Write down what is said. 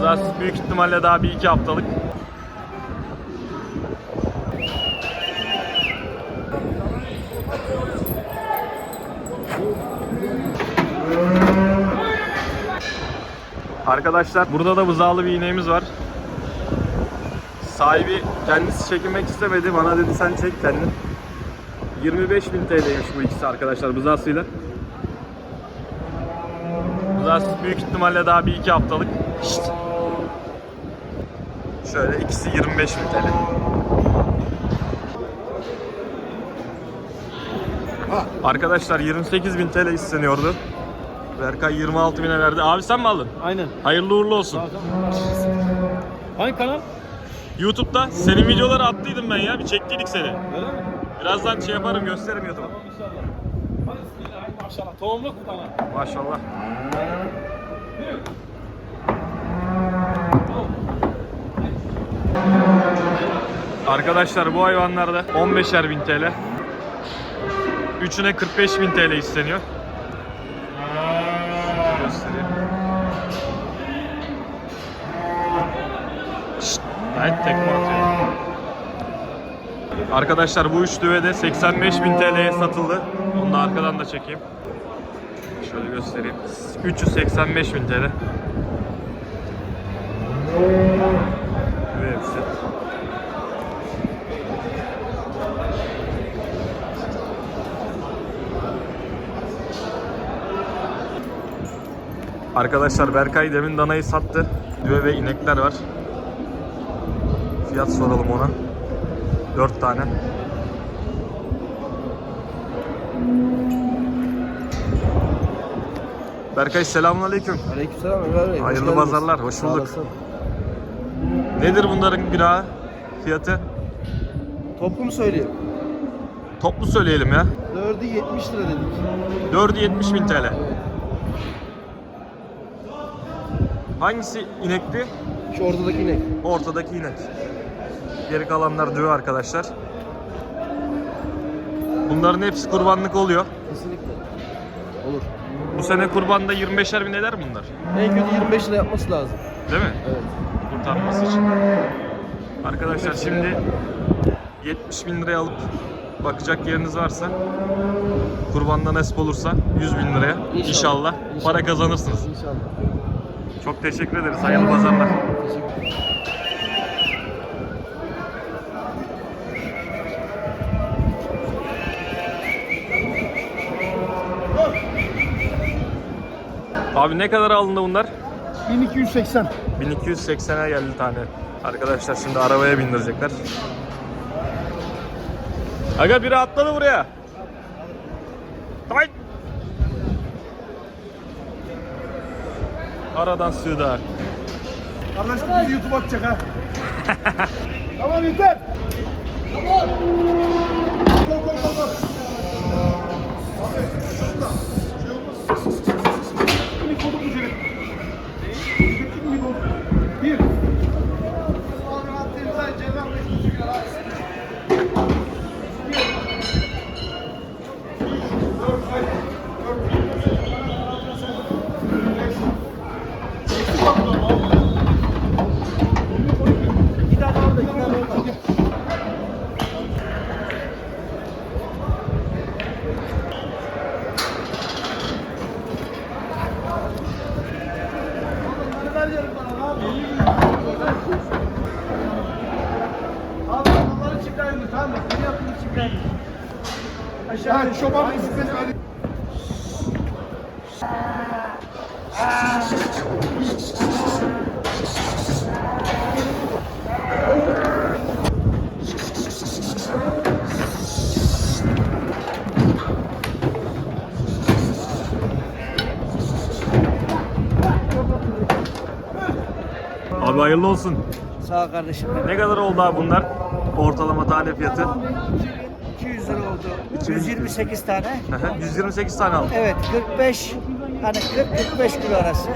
Zaten büyük ihtimalle daha bir iki haftalık. Arkadaşlar burada da buzağlı bir ineğimiz var. Sahibi kendisi çekilmek istemedi. Bana dedi sen çek kendin. 25.000 TL'ymiş bu ikisi arkadaşlar buzağısıyla. Buzağısı büyük ihtimalle daha bir iki haftalık. Şşt. Şöyle ikisi 25.000 TL. Arkadaşlar 28.000 TL isteniyordu. Berkay 26.000'e verdi. Abi sen mi aldın? Aynen. Hayırlı uğurlu olsun. Hangi kanal? YouTube'da senin videoları attıydım ben ya. Bir çektiydik seni. Öyle mi? Birazdan şey yaparım gösteririm YouTube'a. Tamam inşallah. Maşallah. Tohumluk bu kanal. Maşallah. Arkadaşlar bu hayvanlarda 15'er bin TL. Üçüne 45 bin TL isteniyor. Şşt. Arkadaşlar bu üç düve de 85 bin TL'ye satıldı. Onu da arkadan da çekeyim. Şöyle göstereyim. 385 bin TL. Ve hepsi. Arkadaşlar Berkay demin danayı sattı. Düve ve inekler var. Fiyat soralım ona. 4 tane. Berkay selamünaleyküm. Aleykümselam Ömer Bey. hoş Hayırlı geldiniz. pazarlar, hoş bulduk. Nedir bunların günahı? Fiyatı? Toplu mu söyleyeyim? Toplu söyleyelim ya. 4'ü 70 lira dedik. 4'ü 70 bin TL. Hangisi inekti? Şu ortadaki inek. Ortadaki inek. Geri kalanlar düve arkadaşlar. Bunların hepsi kurbanlık oluyor. Kesinlikle. Olur. Bu sene kurbanda 25'er bin eder bunlar. En kötü 25 lira yapması lazım. Değil mi? Evet. Kurtarması için. Arkadaşlar şimdi 70 bin liraya alıp bakacak yeriniz varsa kurbanda nasip olursa 100 bin liraya inşallah, İnşallah. para İnşallah. kazanırsınız. İnşallah. Çok teşekkür ederiz. Hayırlı pazarlar. Abi ne kadar alındı bunlar? 1280. 1280'e geldi tane. Arkadaşlar şimdi arabaya bindirecekler. Aga biri atladı buraya. Aradan sığdı ha. Kardeşim bizi YouTube atacak ha. tamam yeter. Tamam. Gol gol gol gol. Minik oldu bu çocuk. Minik oldu. Bir. İki tane orada, iki tane orada. Abi onları Aşağı çiftleyelim. Abi hayırlı olsun. Sağ ol kardeşim. Ne kadar oldu abi bunlar? ortalama tane fiyatı? 200 lira oldu. 128 tane. 128 tane aldım. Evet 45 hani 40-45 kilo arası.